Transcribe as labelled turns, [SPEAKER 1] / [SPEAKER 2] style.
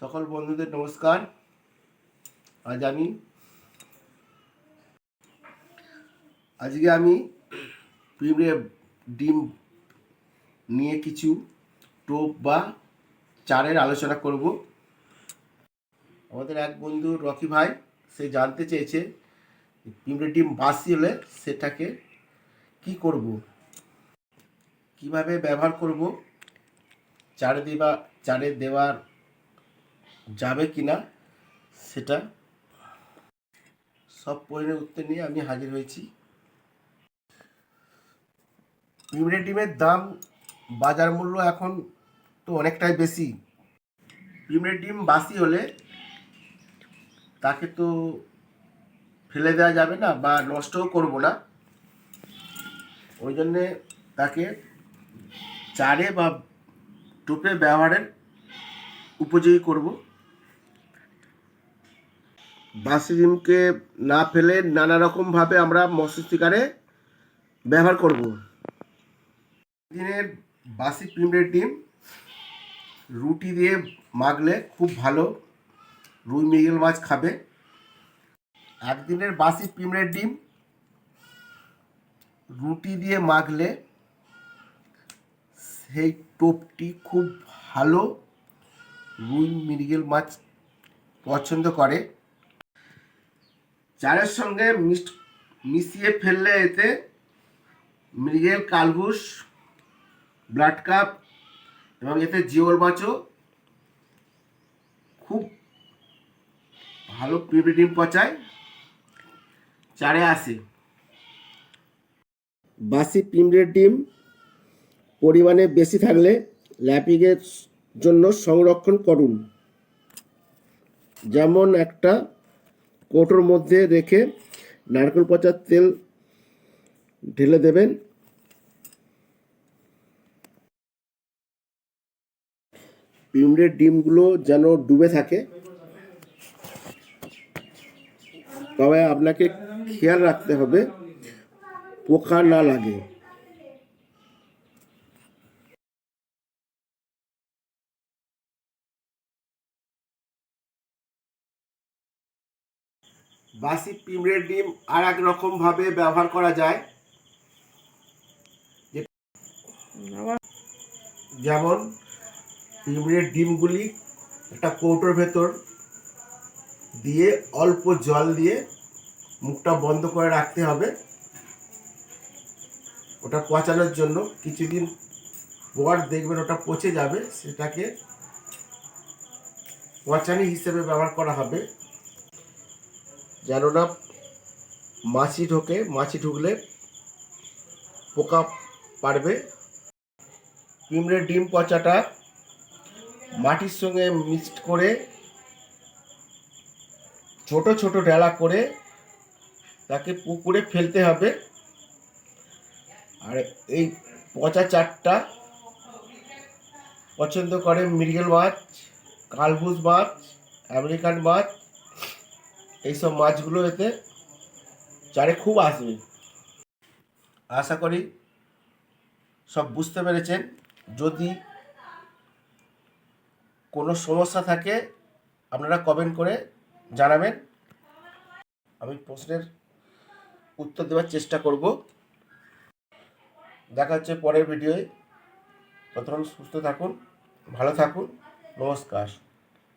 [SPEAKER 1] সকল বন্ধুদের নমস্কার। আজ আমি আজকে আমি পিঁপড়ে ডিম নিয়ে কিছু টোপ বা চারের আলোচনা করব। আমাদের এক বন্ধু রকি ভাই, সে জানতে চেয়েছে পিঁপড়ে ডিম বাসি হলে সেটাকে কি করব? কীভাবে ব্যবহার করব? চারে দেওয়া, চারে দেওয়ার যাবে কি না, সেটা সব প্রশ্নের উত্তর নিয়ে আমি হাজির হয়েছি। পিঁপড়ে ডিমের দাম, বাজার মূল্য এখন তো অনেকটাই বেশি। পিঁপড়ে ডিম বাসি হলে তাকে তো ফেলে দেওয়া যাবে না বা নষ্টও করব না। ওই জন্যে তাকে চারে বা টোপে ব্যবহারের উপযোগী করব। বাসি ডিমকে না ফেলে নানা রকমভাবে আমরা মৎস্য শিকারে ব্যবহার করব। দিনের বাসি পিঁপড়ের ডিম, রুটি দিয়ে মাখলে খুব ভালো। রুই মৃগেল মাছ খাবে। একদিনের বাসি পিঁপড়ের ডিম, রুটি দিয়ে মাখলে সেই টোপটি খুব ভালো। রুই মৃগেল মাছ পছন্দ করে। চারের সঙ্গে মিশিয়ে ফেললে এতে মৃগেল কালবুস ব্লাড কাপ এবং এতে জিওল মাছও খুব ভালো পিঁপড়ে ডিম পচায়। চারে আসে বাসি পিঁপড়ের ডিম পরিমাণে বেশি থাকলে ল্যাপিংয়ের জন্য সংরক্ষণ করুন। যেমন একটা কৌটোর মধ্যে রেখে নারকেল পচার তেল ঢেলে দেবেন। পিঁপড়ের ডিমগুলো যেন ডুবে থাকে। তবে আপনাকে খেয়াল রাখতে হবে, পোকা না লাগে। বাসি পিঁপড়ের ডিম আর এক রকমভাবে ব্যবহার করা যায়। যেমন পিঁপড়ের ডিমগুলি একটা কৌটোর ভেতর দিয়ে অল্প জল দিয়ে মুখটা বন্ধ করে রাখতে হবে। ওটা পচানোর জন্য কিছুদিন পর দেখবেন ওটা পচে যাবে, সেটাকে পচানি হিসেবে ব্যবহার করা হবে। যেন না মাছি ঢোকে, মাছি ঢুকলে পোকা পারবে। পিঁপড়ের ডিম পচাটা মাটির সঙ্গে মিক্সড করে, ছোট ছোট ডেলা করে তাকে পুকুরে ফেলতে হবে। আর এই পচা চারটা পছন্দ করে মৃগেল মাছ কালভুজ মাছ, আমেরিকান মাছ এইসব মাছগুলো এতে চারে খুব আসবে। আশা করি সব বুঝতে পেরেছেন। যদি কোনো সমস্যা থাকে, আপনারা কমেন্ট করে জানাবেন। আমি প্রশ্নের উত্তর দেওয়ার চেষ্টা করব। দেখা হচ্ছে পরের ভিডিওয় ততক্ষণ সুস্থ থাকুন, ভালো থাকুন। নমস্কার।